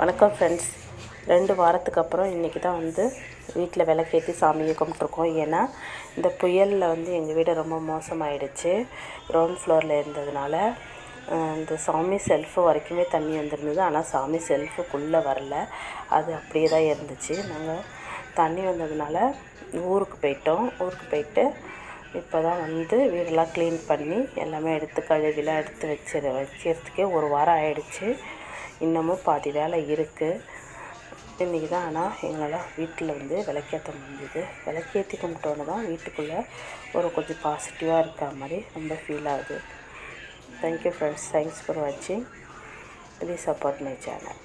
வணக்கம் ஃப்ரெண்ட்ஸ் ரெண்டு வாரத்துக்கு அப்புறம் இன்றைக்கி தான் வந்து வீட்டில் விளக்கேற்றி சாமியை கும்பிட்ருக்கோம் ஏன்னா இந்த புயலில் வந்து எங்கள் வீடு ரொம்ப மோசமாயிடுச்சு. கிரவுண்ட் ஃப்ளோரில் இருந்ததுனால இந்த சாமி செல்ஃபு வரைக்குமே தண்ணி வந்துருந்தது. ஆனால் சாமி செல்ஃபுக்குள்ளே வரல. அது அப்படியே தான் இருந்துச்சு. நாங்கள் தண்ணி வந்ததுனால ஊருக்கு போயிட்டோம். ஊருக்கு போயிட்டு இப்போ தான் வந்து வீடெல்லாம் க்ளீன் பண்ணி எல்லாமே எடுத்து கழுவிலாம் எடுத்து வச்சு வைக்கிறதுக்கே ஒரு வாரம் ஆயிடுச்சு. இன்னமும் பாதி வேலை இருக்குது இன்றைக்கி தான் ஆனால் எங்களால் வீட்டில் வந்து விளக்கேற்ற முடிஞ்சுது. விளக்கேற்றி கும்பிட்டோன்னு தான் வீட்டுக்குள்ளே ஒரு கொஞ்சம் பாசிட்டிவாக இருக்க மாதிரி ரொம்ப ஃபீல் ஆகுது. Thank you friends thanks for வாட்சிங் ப்ளீஸ் சப்போர்ட் மை சேனல்